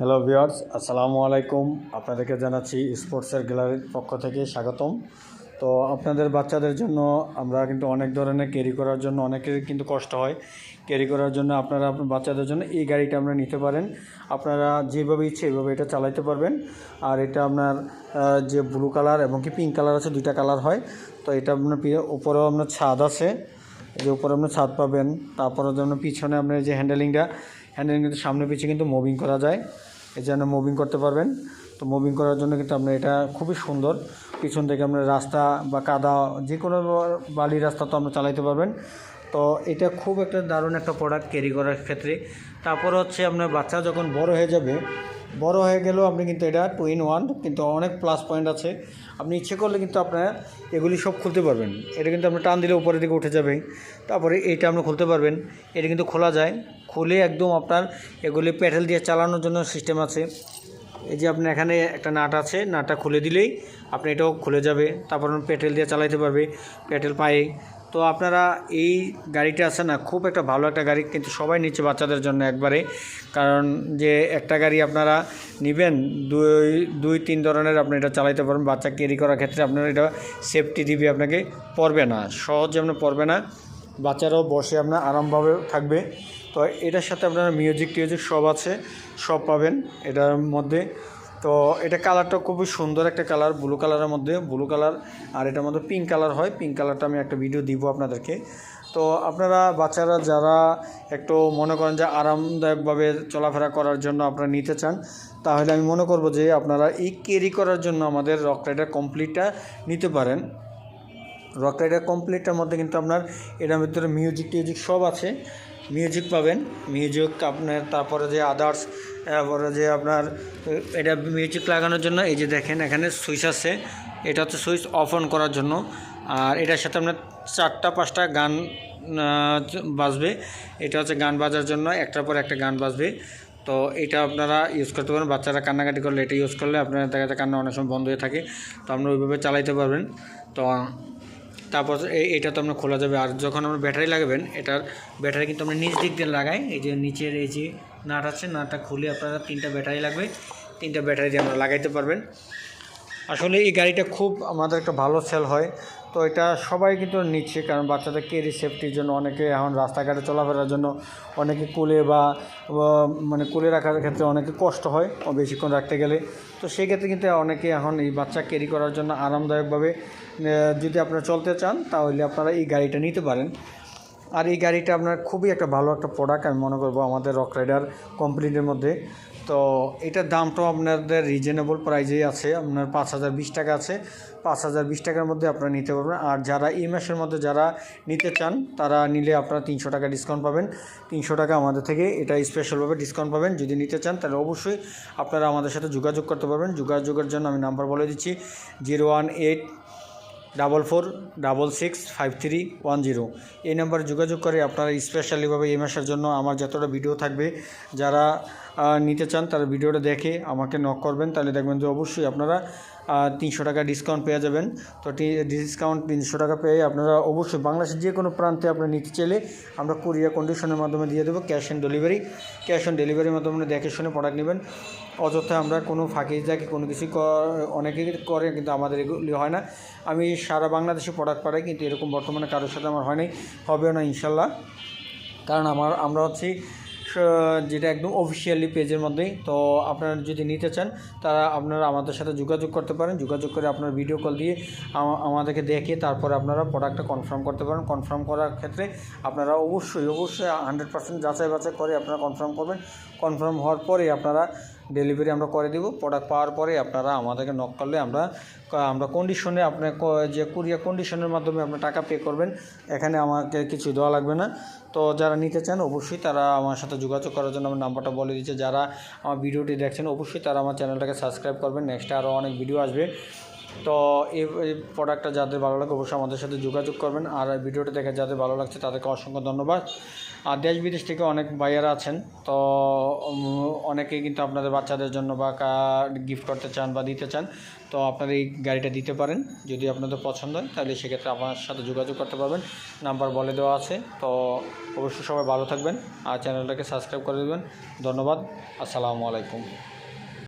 Hello viewers আসসালামু আলাইকুম আপনাদেরকে জানাচ্ছি স্পোর্টসের গ্যালারির পক্ষ থেকে স্বাগতম। তো আপনাদের বাচ্চাদের জন্য আমরা কিন্তু অনেক ধরনের ক্যারি করার জন্য অনেকের কিন্তু কষ্ট হয়। ক্যারি করার জন্য আপনারা আপনার বাচ্চাদের জন্য এই গাড়িটা আপনারা নিতে পারেন। আপনারা যেভাবে ইচ্ছে এইভাবে এটা চালাতে পারবেন। আর এটা আপনার যে ব্লু কালার এবং কি পিঙ্ক কালার আছে, দুইটা কালার হয়। তো এটা আপনার উপরেও আপনার ছাদ আছে। যে উপরে আপনার ছাদ পাবেন তারপরে যেন পিছনে আপনার যে হ্যান্ডেলিংটা হ্যান্ডেলিং কিন্তু সামনে পিছিয়ে কিন্তু মুভিং করা যায়। এই জন্য মুভিং করতে পারবেন। তো মুভিং করার জন্য কিন্তু আপনার এটা খুবই সুন্দর। পিছন থেকে আপনার রাস্তা বা কাদা যে কোনো বালির রাস্তা তো আপনি চালাইতে পারবেন। তো এটা খুব একটা দারুণ একটা প্রোডাক্ট ক্যারি করার ক্ষেত্রে। তারপর হচ্ছে আপনার বাচ্চা যখন বড় হয়ে যাবে বড় হয়ে গেলেও আপনি কিন্তু এটা টু ইন ওয়ান কিন্তু অনেক প্লাস পয়েন্ট আছে। আপনি ইচ্ছে করলে কিন্তু আপনার এগুলি সব খুলতে পারবেন। এটা কিন্তু আপনি টান দিলে উপরের দিকে উঠে যাবে তারপরে এইটা আপনি খুলতে পারবেন। এটা কিন্তু খোলা যায়। খুলে একদম আপনার এগুলি প্যাডেল দিয়ে চালানোর জন্য সিস্টেম আছে। এই যে আপনার এখানে একটা নাট আছে, নাটটা খুলে দিলেই আপনি এটাও খুলে যাবে। তারপর পেট্রোল দিয়ে চালাইতে পারবে। পেট্রোল পায়ে তো আপনারা এই গাড়িটা আছে না, খুব একটা ভালো একটা গাড়ি, কিন্তু সবাই নিচ্ছে বাচ্চাদের জন্য একবারে। কারণ যে একটা গাড়ি আপনারা নেবেন, দুই দুই, তিন ধরনের আপনি এটা চালাইতে পারবেন। বাচ্চা ক্যারি করার ক্ষেত্রে আপনারা এটা সেফটি দিবে আপনাকে, পড়বে না, সহজে আপনার পড়বে না। বাচ্চারাও বসে আপনার আরামভাবে থাকবে। তো এটার সাথে আপনারা মিউজিক টিউজিক সব আছে, সব পাবেন। এটার মধ্যে তো এটা কালারটা খুবই সুন্দর একটা কালার ব্লু কালারের মধ্যে ব্লু কালার আর এটার মধ্যে পিঙ্ক কালার হয়। পিঙ্ক কালারটা আমি একটা ভিডিও দিব আপনাদেরকে। তো আপনারা বাচ্চারা যারা একটু মনে করেন যে আরামদায়কভাবে চলাফেরা করার জন্য আপনারা নিতে চান, তাহলে আমি মনে করব যে আপনারা এই ক্যারি করার জন্য আমাদের রক রাইডার কমপ্লিটটা নিতে পারেন। রক রাইডার কমপ্লিটটার মধ্যে কিন্তু আপনার এটার ভিতরে মিউজিক টিউজিক সব আছে। মিউজিক পাবেন। মিউজিক আপনার, তারপরে যে আদার্স তারপরে যে আপনার, এটা মিউজিক লাগানোর জন্য, এই যে দেখেন, এখানে সুইচ আছে। এটা হচ্ছে সুইচ অফ অন করার জন্য। আর এটার সাথে আপনার চারটা, পাঁচটা গান বাজবে। এটা হচ্ছে গান বাজার জন্য, একটার পর একটা গান বাজবে। তো এটা আপনারা ইউজ করতে পারেন। বাচ্চারা কান্নাকাটি করলে এটা ইউজ করলে আপনার দেখা যাচ্ছে কান্না অনেক সময় বন্ধ হয়ে থাকে। তো আপনারা ওইভাবে চালাইতে পারবেন। তো তারপর এটা তো আপনার খোলা যাবে। আর যখন আমরা ব্যাটারি লাগাবেন, এটার ব্যাটারি কিন্তু আমরা নিচ দিক দিয়ে লাগাই। এই যে নিচের এই যে নাট আছে, নাটটা খুলে আপনারা তিনটা ব্যাটারি লাগবে। তিনটা ব্যাটারি দিয়ে আমরা লাগাইতে পারবেন। আসলে এই গাড়িটা খুব আমাদের একটা ভালো সেল হয়। তো এটা সবাই কিন্তু নিচ্ছে কারণ বাচ্চাদের কেরি সেফটির জন্য অনেকে এখন রাস্তাঘাটে চলাফেরার জন্য অনেকে কুলে বা মানে কুলে রাখার ক্ষেত্রে অনেকে কষ্ট হয় বেশিক্ষণ রাখতে গেলে। তো সেই ক্ষেত্রে কিন্তু অনেকে এখন এই বাচ্চা ক্যারি করার জন্য আরামদায়কভাবে যদি আপনারা চলতে চান তাহলে আপনারা এই গাড়িটা নিতে পারেন। আর এই গাড়িটা আপনার খুবই একটা ভালো একটা প্রোডাক্ট আমি মনে করব আমাদের রক রাইডার কোম্পানির মধ্যে। তো এটার দামটাও আপনাদের রিজনেবল প্রাইজেই আছে। আপনার পাঁচ হাজার বিশ টাকা আছে। পাঁচ হাজার বিশ টাকার মধ্যে আপনারা নিতে পারবেন। আর যারা এই মাসের মধ্যে যারা নিতে চান, তারা নিলে আপনারা তিনশো টাকা ডিসকাউন্ট পাবেন। তিনশো টাকা আমাদের থেকে এটা স্পেশালভাবে ডিসকাউন্ট পাবেন। যদি নিতে চান, তাহলে অবশ্যই আপনারা আমাদের সাথে যোগাযোগ করতে পারবেন। যোগাযোগের জন্য আমি নাম্বার বলে দিচ্ছি zero one eight double four, double six, five three, one zero. এই নাম্বারে যোগাযোগ করে আপনারা স্পেশালিভাবে এই মাসের জন্য আমার যতটা ভিডিও থাকবে, যারা নিতে চান তারা ভিডিওটা দেখে আমাকে নক করবেন। তাহলে দেখবেন যে অবশ্যই আপনারা তিনশো টাকা ডিসকাউন্ট পেয়ে যাবেন। তো ডিসকাউন্ট তিনশো টাকা পেয়ে আপনারা অবশ্যই বাংলাদেশের যে কোনো প্রান্তে আপনারা নিতে চাইলে আমরা কুরিয়ার কন্ডিশনের মাধ্যমে দিয়ে দেবো cash on delivery cash on ডেলিভারির মাধ্যমে দেখে শুনে প্রোডাক্ট নেবেন। অযথা আমরা কোনো ফাঁকি থাকে, কোনো কিছু অনেকে করে কিন্তু আমাদের এগুলি হয় না। আমি সারা বাংলাদেশে প্রোডাক্ট পাঠাই কিন্তু এরকম বর্তমানে কারোর সাথে আমার হয় নাই। হবেও না ইনশাল্লাহ। কারণ আমার আমরা হচ্ছি যেটা একদম অফিসিয়ালি পেজের মধ্যেই, তো আপনারা যদি নিতে চান, তারা আপনারা আমাদের সাথে যোগাযোগ করতে পারেন। যোগাযোগ করে আপনার ভিডিও কল দিয়ে আমাদেরকে দেখে তারপরে আপনারা প্রোডাক্টটা কনফার্ম করতে পারেন। কনফার্ম করার ক্ষেত্রে আপনারা অবশ্যই অবশ্যই হান্ড্রেড পার্সেন্ট যাচাই বাছাই করে আপনারা কনফার্ম করবেন। কনফার্ম হওয়ার পরে আপনারা ডেলিভারি আমরা করে দেবো। প্রোডাক্ট পাওয়ার পরে আপনারা আমাদেরকে নক করলে আমরা আমরা কন্ডিশনে আপনার যে কুরিয়ার কন্ডিশনের মাধ্যমে আপনার টাকা পে করবেন, এখানে আমাকে কিছু দেওয়া লাগবে না। তো যারা নিতে চান, অবশ্যই তারা আমার সাথে যোগাযোগ করার জন্য আমার নাম্বারটা বলে দিচ্ছে। যারা আমার ভিডিওটি দেখছেন, অবশ্যই তারা আমার চ্যানেলটাকে সাবস্ক্রাইব করবেন। নেক্সটে আরও অনেক ভিডিও আসবে। তো এই এই প্রোডাক্টটা যাদের ভালো লাগে, অবশ্যই আমাদের সাথে যোগাযোগ করবেন। আর ভিডিওটা দেখে যাদের ভালো লাগছে, তাদেরকে অসংখ্য ধন্যবাদ। আর দেশ বিদেশ থেকে অনেক বাইয়ার আছেন, তো অনেকে অনেকেই কিন্তু আপনাদের বাচ্চাদের জন্য বা গিফট করতে চান বা দিতে চান, তো আপনারা এই গাড়িটা দিতে পারেন। যদি আপনাদের পছন্দ হয়, তাহলে সেক্ষেত্রে আমার সাথে যোগাযোগ করতে পারবেন। নাম্বার বলে দেওয়া আছে, তো অবশ্যই সবাই ভালো থাকবেন। আর চ্যানেলটাকে সাবস্ক্রাইব করে দেবেন। ধন্যবাদ। আসসালামু আলাইকুম।